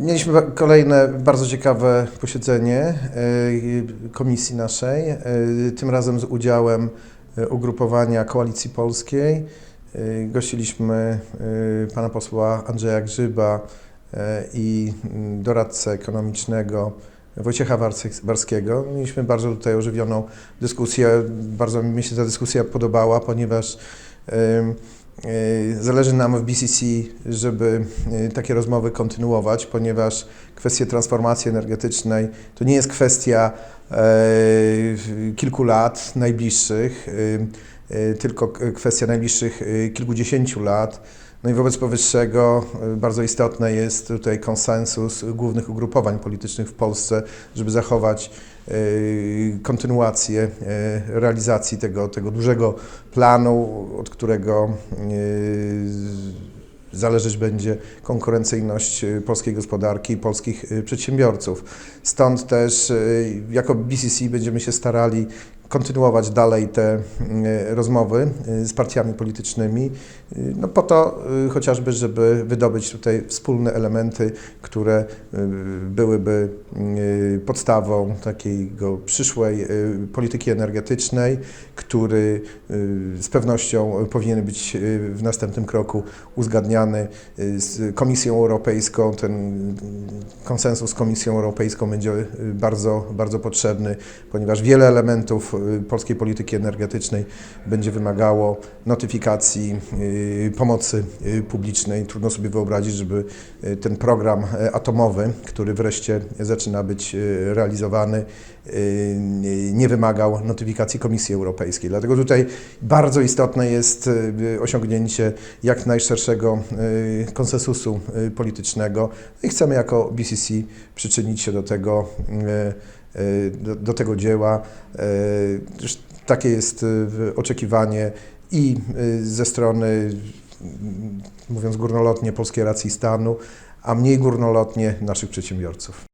Mieliśmy kolejne bardzo ciekawe posiedzenie y, komisji naszej, y, tym razem z udziałem y, ugrupowania Koalicji Polskiej. Gościliśmy pana posła Andrzeja Grzyba i mm, doradcę ekonomicznego Wojciecha Warskiego. Mieliśmy bardzo tutaj ożywioną dyskusję. Bardzo mi się ta dyskusja podobała, ponieważ Zależy nam w BCC, żeby y, takie rozmowy kontynuować, ponieważ kwestia transformacji energetycznej to nie jest kwestia e, kilku lat najbliższych, tylko k- kwestia najbliższych y, kilkudziesięciu lat. No i wobec powyższego y, bardzo istotny jest tutaj konsensus głównych ugrupowań politycznych w Polsce, żeby zachować y, kontynuację y, realizacji tego, tego dużego planu, od którego y, zależeć będzie konkurencyjność y, polskiej gospodarki i polskich y, przedsiębiorców. Stąd też y, jako BCC będziemy się starali kontynuować dalej te y, rozmowy y, z partiami politycznymi, y, no po to y, chociażby, żeby wydobyć tutaj wspólne elementy, które byłyby podstawą takiego przyszłej polityki energetycznej, który z pewnością powinien być w następnym kroku uzgadniany z Komisją Europejską. Ten konsensus z Komisją Europejską będzie bardzo, bardzo potrzebny, ponieważ wiele elementów polskiej polityki energetycznej będzie wymagało notyfikacji y, pomocy y, publicznej. Trudno sobie wyobrazić, żeby y, ten program y, atomowy, który wreszcie zaczyna być y, realizowany, y, nie wymagał notyfikacji Komisji Europejskiej. Dlatego tutaj bardzo istotne jest y, osiągnięcie jak najszerszego y, konsensusu y, politycznego i chcemy jako BCC przyczynić się do tego, y, y, do, do tego dzieła. Też Takie jest y, oczekiwanie i ze strony, mówiąc górnolotnie, polskiej racji stanu, a mniej górnolotnie naszych przedsiębiorców.